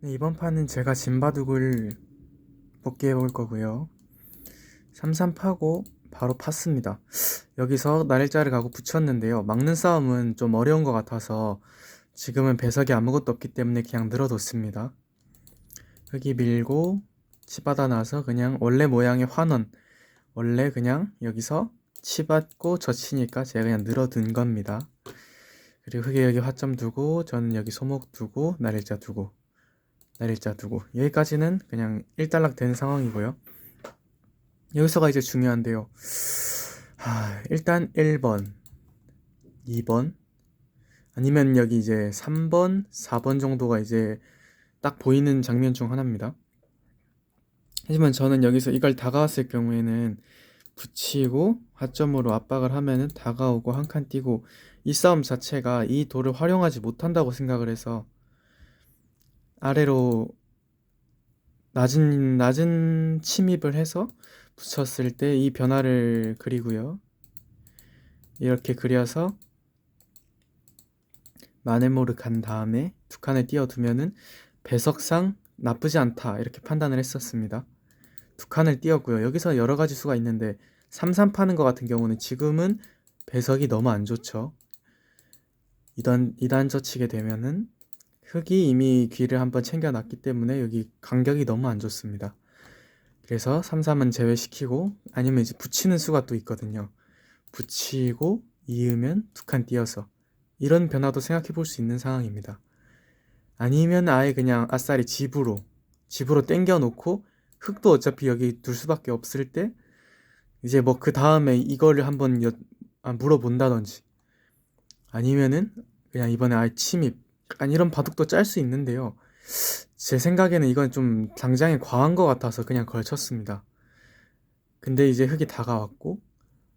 네, 이번 판은 제가 진바둑을 복귀해 볼 거고요. 3-3 파고 바로 팠습니다. 여기서 날짜를 가고 붙였는데요. 막는 싸움은 좀 어려운 것 같아서 지금은 배석이 아무것도 없기 때문에 그냥 늘어뒀습니다. 흙이 밀고 치받아 놔서 그냥 원래 모양의 환원 원래 그냥 여기서 치받고 젖히니까 제가 그냥 늘어둔 겁니다. 그리고 흙에 여기 화점 두고 저는 여기 소목 두고 날일자 두고 날일자 두고 여기까지는 그냥 일단락 된 상황이고요. 여기서가 이제 중요한데요. 하, 일단 1번, 2번, 아니면 여기 이제 3번, 4번 정도가 이제 딱 보이는 장면 중 하나입니다. 하지만 저는 여기서 이걸 다가왔을 경우에는 붙이고 화점으로 압박을 하면은 다가오고 한 칸 뛰고 이 싸움 자체가 이 돌을 활용하지 못한다고 생각을 해서 아래로 낮은 낮은 침입을 해서 붙였을 때 이 변화를 그리고요. 이렇게 그려서 마네모를 간 다음에 두 칸을 띄워두면은 배석상 나쁘지 않다 이렇게 판단을 했었습니다. 두 칸을 띄웠고요. 여기서 여러 가지 수가 있는데 3-3 파는 것 같은 경우는 지금은 배석이 너무 안 좋죠. 2단, 2단 젖히게 되면은 흙이 이미 귀를 한번 챙겨놨기 때문에 여기 간격이 너무 안 좋습니다. 그래서 3-3은 제외시키고 아니면 이제 붙이는 수가 또 있거든요. 붙이고 이으면 두 칸 띄어서 이런 변화도 생각해 볼 수 있는 상황입니다. 아니면 아예 그냥 아싸리 집으로 집으로 땡겨 놓고 흙도 어차피 여기 둘 수밖에 없을 때 이제 뭐 그 다음에 이거를 한번 여, 아, 물어본다든지 아니면은 그냥 이번에 아예 침입 약간 이런 바둑도 짤 수 있는데요. 제 생각에는 이건 좀 당장에 과한 것 같아서 그냥 걸쳤습니다. 근데 이제 흙이 다가왔고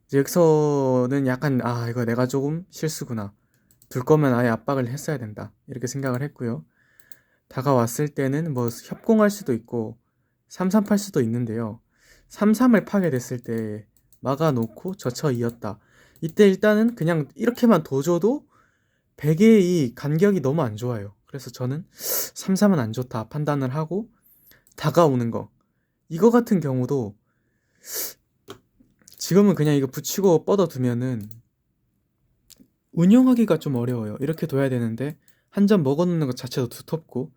이제 여기서는 약간 아 이거 내가 조금 실수구나. 둘 거면 아예 압박을 했어야 된다. 이렇게 생각을 했고요. 다가왔을 때는 뭐 협공할 수도 있고 3-3팔 수도 있는데요. 3-3을 파게 됐을 때 막아놓고 젖혀 이었다. 이때 일단은 그냥 이렇게만 둬줘도 베개의 이 간격이 너무 안 좋아요. 그래서 저는 3-3은 안 좋다 판단을 하고 다가오는 거. 이거 같은 경우도 지금은 그냥 이거 붙이고 뻗어두면은 운영하기가 좀 어려워요. 이렇게 둬야 되는데 한점 먹어놓는 것 자체도 두텁고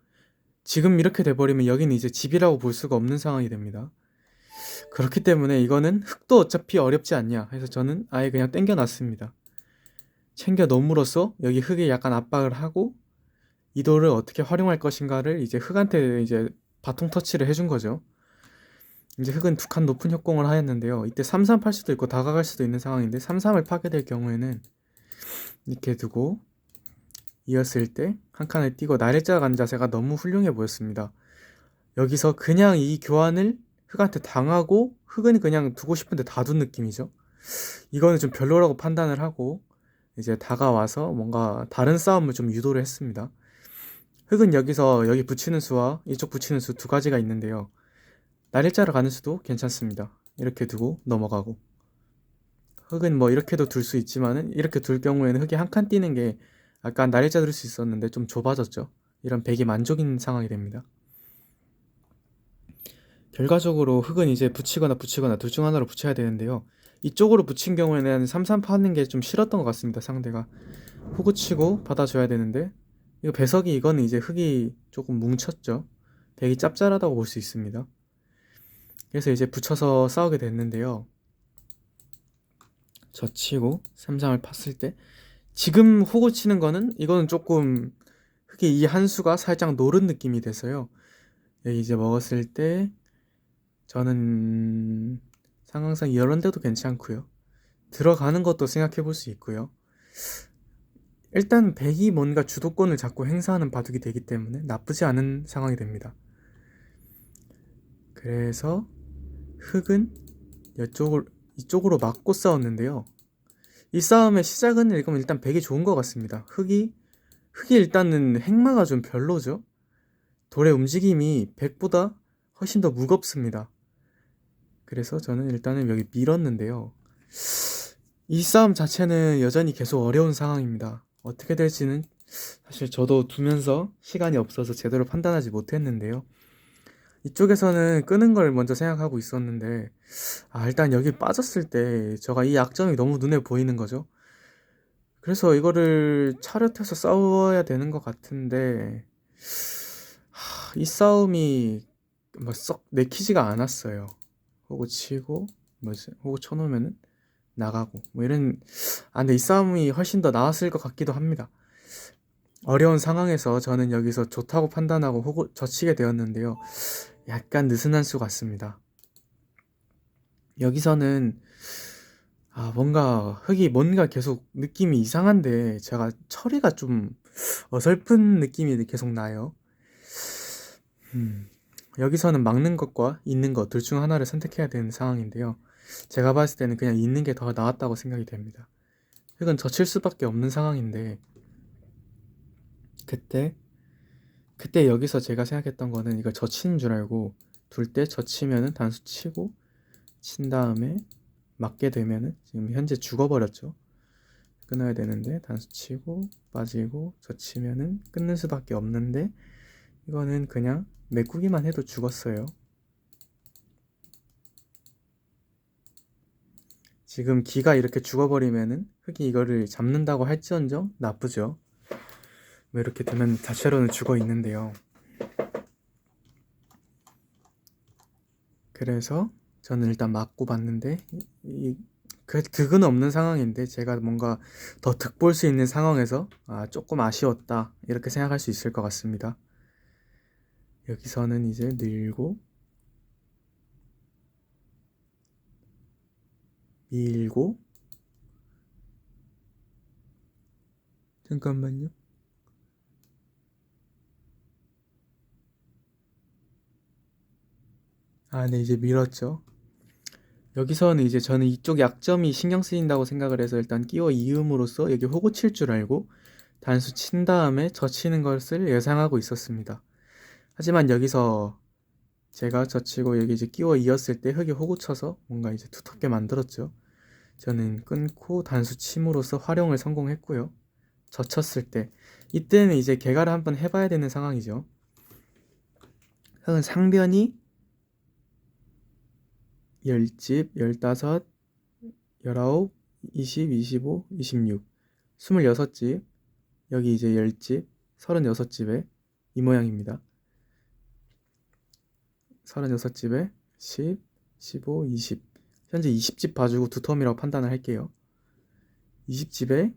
지금 이렇게 돼버리면 여기는 이제 집이라고 볼 수가 없는 상황이 됩니다. 그렇기 때문에 이거는 흙도 어차피 어렵지 않냐 해서 저는 아예 그냥 땡겨놨습니다. 챙겨 놓음으로써 여기 흙에 약간 압박을 하고 이 돌을 어떻게 활용할 것인가를 이제 흙한테 이제 바통 터치를 해준 거죠. 이제 흙은 두 칸 높은 협공을 하였는데요. 이때 3-3팔 수도 있고 다가갈 수도 있는 상황인데 3-3을 파게 될 경우에는 이렇게 두고 이었을 때 한 칸을 띄고 날일자 간 자세가 너무 훌륭해 보였습니다. 여기서 그냥 이 교환을 흙한테 당하고 흙은 그냥 두고 싶은데 다 둔 느낌이죠. 이거는 좀 별로라고 판단을 하고 이제 다가와서 뭔가 다른 싸움을 좀 유도를 했습니다. 흙은 여기서 여기 붙이는 수와 이쪽 붙이는 수 두 가지가 있는데요. 날일자로 가는 수도 괜찮습니다. 이렇게 두고 넘어가고 흙은 뭐 이렇게도 둘 수 있지만은 이렇게 둘 경우에는 흙이 한 칸 뛰는 게 아까 날일자 둘 수 있었는데 좀 좁아졌죠. 이런 백이 만족인 상황이 됩니다. 결과적으로 흙은 이제 붙이거나 붙이거나 둘 중 하나로 붙여야 되는데요. 이쪽으로 붙인 경우에는 3-3 파는 게 좀 싫었던 것 같습니다. 상대가 호구 치고 받아줘야 되는데 이거 배석이 이거는 이제 흙이 조금 뭉쳤죠. 백이 짭짤하다고 볼 수 있습니다. 그래서 이제 붙여서 싸우게 됐는데요. 젖히고 3-3을 팠을 때 지금 호구 치는 거는 이거는 조금 흙이 이 한 수가 살짝 노른 느낌이 돼서요. 여기 이제 먹었을 때 저는 상황상 이런 데도 괜찮고요. 들어가는 것도 생각해 볼 수 있고요. 일단 백이 뭔가 주도권을 잡고 행사하는 바둑이 되기 때문에 나쁘지 않은 상황이 됩니다. 그래서 흙은 이쪽을 이쪽으로 막고 싸웠는데요. 이 싸움의 시작은 일단 일단 백이 좋은 것 같습니다. 흙이 흙이 일단은 행마가 좀 별로죠. 돌의 움직임이 백보다 훨씬 더 무겁습니다. 그래서 저는 일단은 여기 밀었는데요. 이 싸움 자체는 여전히 계속 어려운 상황입니다. 어떻게 될지는 사실 저도 두면서 시간이 없어서 제대로 판단하지 못했는데요. 이쪽에서는 끄는 걸 먼저 생각하고 있었는데, 아, 일단 여기 빠졌을 때 제가 이 약점이 너무 눈에 보이는 거죠. 그래서 이거를 차렷해서 싸워야 되는 것 같은데, 하, 이 싸움이 뭐썩 내키지가 않았어요. 호구 치고, 뭐지, 호구 쳐놓으면은 나가고, 뭐 이런, 아, 근데 이 싸움이 훨씬 더 나았을 것 같기도 합니다. 어려운 상황에서 저는 여기서 좋다고 판단하고 호구 젖히게 되었는데요. 약간 느슨한 수 같습니다. 여기서는 아, 뭔가 흙이 뭔가 계속 느낌이 이상한데 제가 처리가 좀 어설픈 느낌이 계속 나요. 음, 여기서는 막는 것과 있는 것 둘 중 하나를 선택해야 되는 상황인데요. 제가 봤을 때는 그냥 있는 게 더 나았다고 생각이 됩니다. 흙은 젖힐 수밖에 없는 상황인데 그때 그때 여기서 제가 생각했던 거는 이걸 젖히는 줄 알고 둘 때 젖히면은 단수 치고 친 다음에 맞게 되면은 지금 현재 죽어버렸죠. 끊어야 되는데 단수 치고 빠지고 젖히면은 끊는 수밖에 없는데 이거는 그냥 메꾸기만 해도 죽었어요. 지금 기가 이렇게 죽어버리면은 흙이 이거를 잡는다고 할지언정 나쁘죠. 뭐 이렇게 되면 자체로는 죽어 있는데요. 그래서 저는 일단 맞고 봤는데 이, 그 득은 없는 상황인데 제가 뭔가 더 득 볼 수 있는 상황에서 아, 조금 아쉬웠다 이렇게 생각할 수 있을 것 같습니다. 여기서는 이제 늘고 밀고 잠깐만요. 아, 네, 이제 밀었죠. 여기서는 이제 저는 이쪽 약점이 신경 쓰인다고 생각을 해서 일단 끼워 이음으로써 여기 호구 칠 줄 알고 단수 친 다음에 젖히는 것을 예상하고 있었습니다. 하지만 여기서 제가 젖히고 여기 이제 끼워 이었을 때 흙이 호구 쳐서 뭔가 이제 두텁게 만들었죠. 저는 끊고 단수 침으로써 활용을 성공했고요. 젖혔을 때 이때는 이제 개가를 한번 해봐야 되는 상황이죠. 흙은 상변이 열집, 열다섯, 열아홉, 이십, 이십오, 이십육, 스물여섯 집, 여기 이제 열 집, 서른여섯 집에 이 모양입니다. 서른여섯 집에 십, 십오, 이십. 현재 이십 집 봐주고 두 텀이라고 판단을 할게요. 이십 집에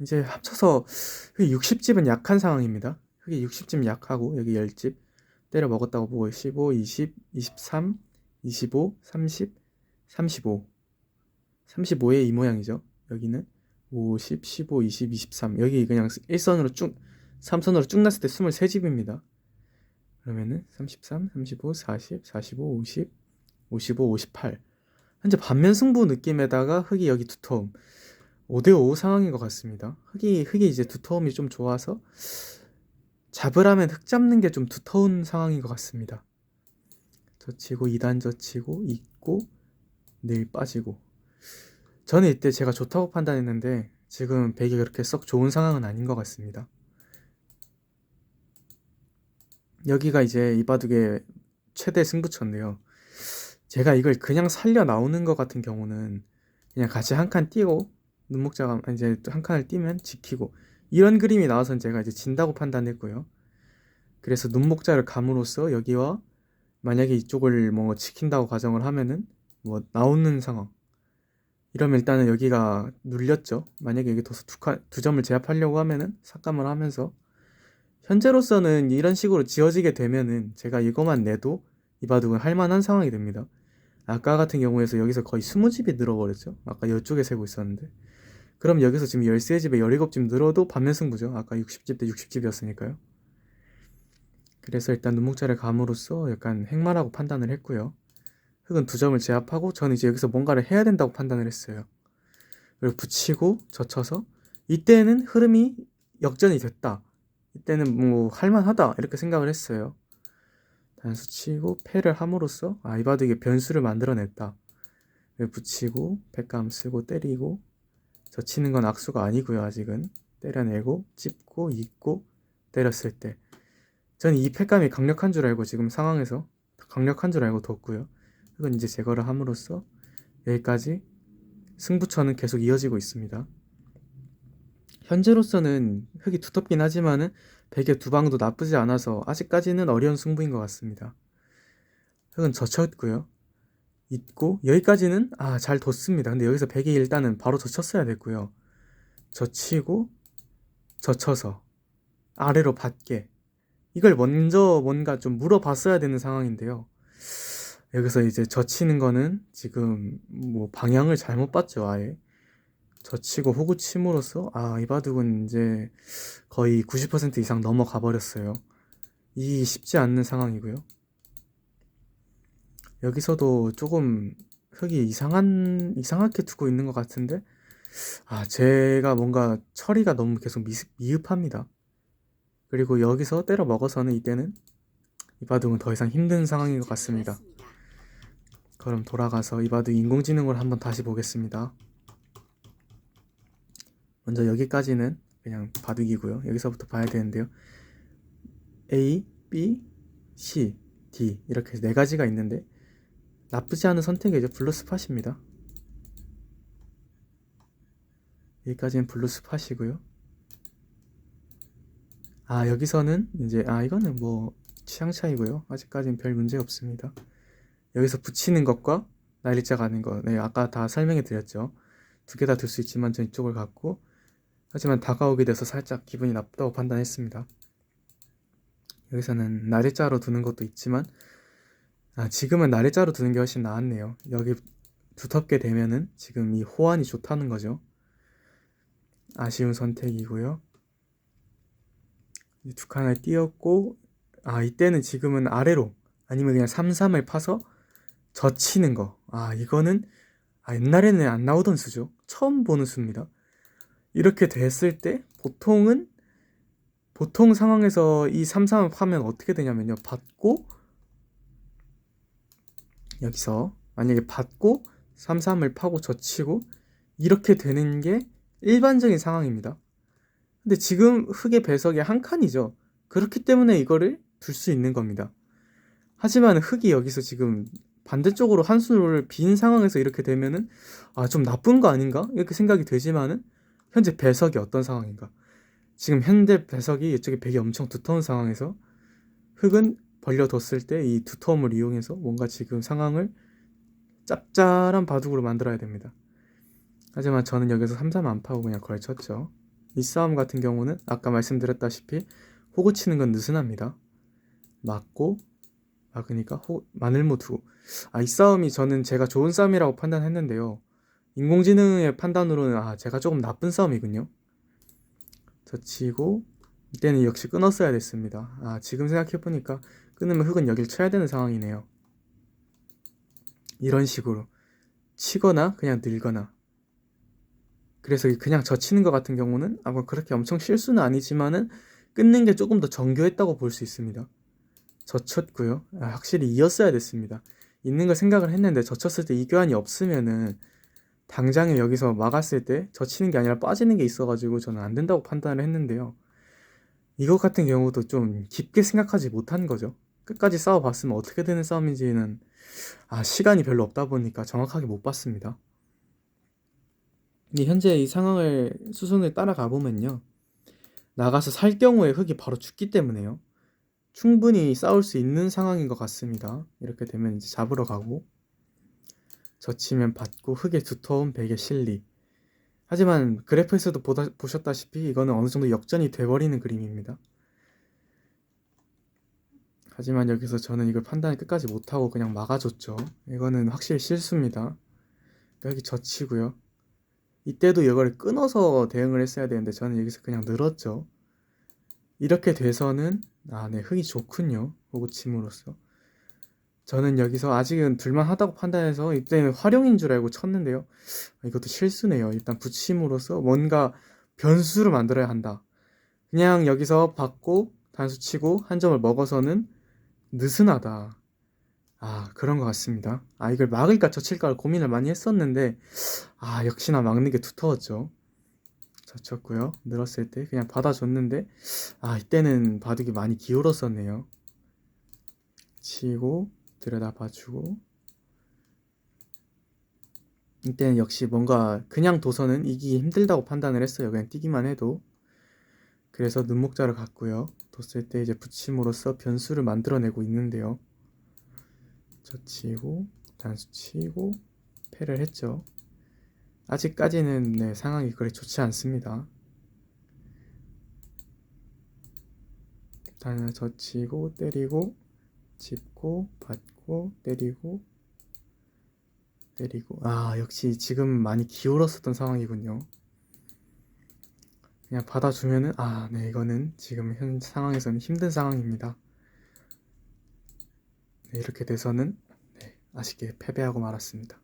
이제 합쳐서 60집은 약한 상황입니다. 흙이 60집 약하고 여기 10집 때려 먹었다고 보고 15, 20, 23, 25, 30, 35 35의 이 모양이죠 여기는 50, 15, 20, 23 여기 그냥 1선으로 쭉 3선으로 쭉 났을 때 23집입니다. 그러면은 33, 35, 40, 45, 50, 55, 58 현재 반면 승부 느낌에다가 흙이 여기 두터움 5대5 상황인 것 같습니다. 흙이 흙이 이제 두터움이 좀 좋아서 잡으라면 흙 잡는 게 좀 두터운 상황인 것 같습니다. 젖히고 2단 젖히고 있고 늘 빠지고 저는 이때 제가 좋다고 판단했는데 지금 백이 그렇게 썩 좋은 상황은 아닌 것 같습니다. 여기가 이제 이 바둑의 최대 승부처인데요. 제가 이걸 그냥 살려 나오는 것 같은 경우는 그냥 같이 한 칸 띄고 눈목자가 이제 한 칸을 띄면 지키고 이런 그림이 나와서 제가 이제 진다고 판단했고요. 그래서 눈목자를 감으로써 여기와 만약에 이쪽을 뭐 지킨다고 가정을 하면은 뭐 나오는 상황. 이러면 일단은 여기가 눌렸죠. 만약에 여기 둬서 두, 칸, 두 점을 제압하려고 하면은 삭감을 하면서 현재로서는 이런 식으로 지어지게 되면은 제가 이거만 내도 이 바둑은 할 만한 상황이 됩니다. 아까 같은 경우에서 여기서 거의 20집이 늘어버렸죠. 아까 이쪽에 세고 있었는데. 그럼 여기서 지금 13집에 17집 늘어도 반면 승부죠. 아까 60집 대 60집이었으니까요. 그래서 일단 눈목자를 감으로써 약간 행마라고 판단을 했고요. 흙은 두 점을 제압하고 저는 이제 여기서 뭔가를 해야 된다고 판단을 했어요. 그리고 붙이고 젖혀서 이때는 흐름이 역전이 됐다. 이때는 뭐 할만하다 이렇게 생각을 했어요. 단수 치고 패를 함으로써 아 이바둑의 변수를 만들어냈다. 붙이고 백감 쓰고 때리고 젖히는 건 악수가 아니고요 아직은 때려내고 찝고 잇고 때렸을 때 저는 이 팩감이 강력한 줄 알고 지금 상황에서 강력한 줄 알고 뒀고요 이건 이제 제거를 함으로써 여기까지 승부처는 계속 이어지고 있습니다 현재로서는 흙이 두텁긴 하지만은 베개 두 방도 나쁘지 않아서 아직까지는 어려운 승부인 것 같습니다 흙은 젖혔고요 있고 여기까지는 아 잘 뒀습니다. 근데 여기서 100이 일단은 바로 젖혔어야 됐고요. 젖히고 젖혀서 아래로 받게 이걸 먼저 뭔가 좀 물어봤어야 되는 상황인데요. 여기서 이제 젖히는 거는 지금 뭐 방향을 잘못 봤죠 아예 젖히고 호구 침으로써 아 이 바둑은 이제 거의 90% 이상 넘어가 버렸어요. 이 쉽지 않는 상황이고요. 여기서도 조금 흙이 이상한 이상하게 두고 있는 것 같은데 아 제가 뭔가 처리가 너무 계속 미, 미흡합니다. 그리고 여기서 때려 먹어서는 이때는 이 바둑은 더 이상 힘든 상황인 것 같습니다. 그럼 돌아가서 이바둑 인공지능으로 한번 다시 보겠습니다. 먼저 여기까지는 그냥 바둑이고요. 여기서부터 봐야 되는데요. A, B, C, D 이렇게 네 가지가 있는데 나쁘지 않은 선택이죠. 블루 스팟입니다. 여기까지는 블루 스팟이고요. 아 여기서는 이제 아 이거는 뭐 취향 차이고요. 아직까지는 별 문제 없습니다. 여기서 붙이는 것과 날일자 가는 거, 네 아까 다 설명해 드렸죠. 두 개 다 둘 수 있지만 전 이쪽을 갖고 하지만 다가오게 돼서 살짝 기분이 나쁘다고 판단했습니다. 여기서는 날일자로 두는 것도 있지만 아, 지금은 날짜로 두는 게 훨씬 나았네요. 여기 두텁게 되면은 지금 이 호환이 좋다는 거죠. 아쉬운 선택이고요. 두 칸을 띄었고, 아, 이때는 지금은 아래로, 아니면 그냥 3, 3을 파서 젖히는 거. 아, 이거는, 아, 옛날에는 안 나오던 수죠. 처음 보는 수입니다. 이렇게 됐을 때, 보통은, 보통 상황에서 이 3, 3을 파면 어떻게 되냐면요. 받고, 여기서 만약에 받고 3, 3을 파고 젖히고 이렇게 되는 게 일반적인 상황입니다. 근데 지금 흙의 배석이 한 칸이죠. 그렇기 때문에 이거를 둘 수 있는 겁니다. 하지만 흙이 여기서 지금 반대쪽으로 한 수를 빈 상황에서 이렇게 되면은 아 좀 나쁜 거 아닌가 이렇게 생각이 되지만은 현재 배석이 어떤 상황인가 지금 현재 배석이 이쪽에 백이 엄청 두터운 상황에서 흙은 벌려뒀을 때 이 두터움을 이용해서 뭔가 지금 상황을 짭짤한 바둑으로 만들어야 됩니다. 하지만 저는 여기서 3-3안 파고 그냥 걸쳤죠. 이 싸움 같은 경우는 아까 말씀드렸다시피 호구 치는 건 느슨합니다. 맞고 막으니까 호, 마늘모 두고 아, 이 싸움이 저는 제가 좋은 싸움이라고 판단했는데요. 인공지능의 판단으로는 아, 제가 조금 나쁜 싸움이군요. 젖히고 이때는 역시 끊었어야 됐습니다. 아, 지금 생각해보니까 끊으면 흙은 여길 쳐야 되는 상황이네요. 이런 식으로 치거나 그냥 늘거나 그래서 그냥 젖히는 것 같은 경우는 아마 그렇게 엄청 실수는 아니지만은 끊는 게 조금 더 정교했다고 볼 수 있습니다. 젖혔고요. 아, 확실히 이었어야 됐습니다. 있는 걸 생각을 했는데 젖혔을 때 이 교환이 없으면은 당장에 여기서 막았을 때 젖히는 게 아니라 빠지는 게 있어가지고 저는 안 된다고 판단을 했는데요. 이것 같은 경우도 좀 깊게 생각하지 못한 거죠. 끝까지 싸워봤으면 어떻게 되는 싸움인지는 아, 시간이 별로 없다 보니까 정확하게 못 봤습니다. 이 현재 이 상황을 수순을 따라가 보면요. 나가서 살 경우에 흙이 바로 죽기 때문에요. 충분히 싸울 수 있는 상황인 것 같습니다. 이렇게 되면 이제 잡으러 가고 젖히면 받고 흙의 두터운 베개 실리. 하지만 그래프에서도 보다, 보셨다시피 이거는 어느 정도 역전이 돼버리는 그림입니다. 하지만 여기서 저는 이걸 판단을 끝까지 못하고 그냥 막아줬죠. 이거는 확실히 실수입니다. 여기 젖히고요. 이때도 이걸 끊어서 대응을 했어야 되는데 저는 여기서 그냥 늘었죠. 이렇게 돼서는 아, 네, 흙이 좋군요. 호구침으로써. 저는 여기서 아직은 둘만하다고 판단해서 이때는 활용인 줄 알고 쳤는데요. 아, 이것도 실수네요. 일단 붙임으로써 뭔가 변수를 만들어야 한다. 그냥 여기서 받고 단수 치고 한 점을 먹어서는 느슨하다. 아, 그런 것 같습니다. 아, 이걸 막을까 젖힐까 고민을 많이 했었는데, 아, 역시나 막는 게 두터웠죠. 젖혔고요. 늘었을 때 그냥 받아줬는데, 아, 이때는 바둑이 많이 기울었었네요. 치고, 들여다 봐주고, 이때는 역시 뭔가 그냥 도서는 이기기 힘들다고 판단을 했어요. 그냥 뛰기만 해도. 그래서 눈목자를 갔고요. 뒀을 때 이제 붙임으로써 변수를 만들어내고 있는데요. 젖히고 단수 치고 패를 했죠. 아직까지는 네, 상황이 그리 좋지 않습니다. 단을 젖히고 때리고 짚고 받고 때리고 때리고 아 역시 지금 많이 기울었었던 상황이군요. 그냥 받아주면은 아 네 이거는 지금 현 상황에서는 힘든 상황입니다. 네, 이렇게 돼서는 네, 아쉽게 패배하고 말았습니다.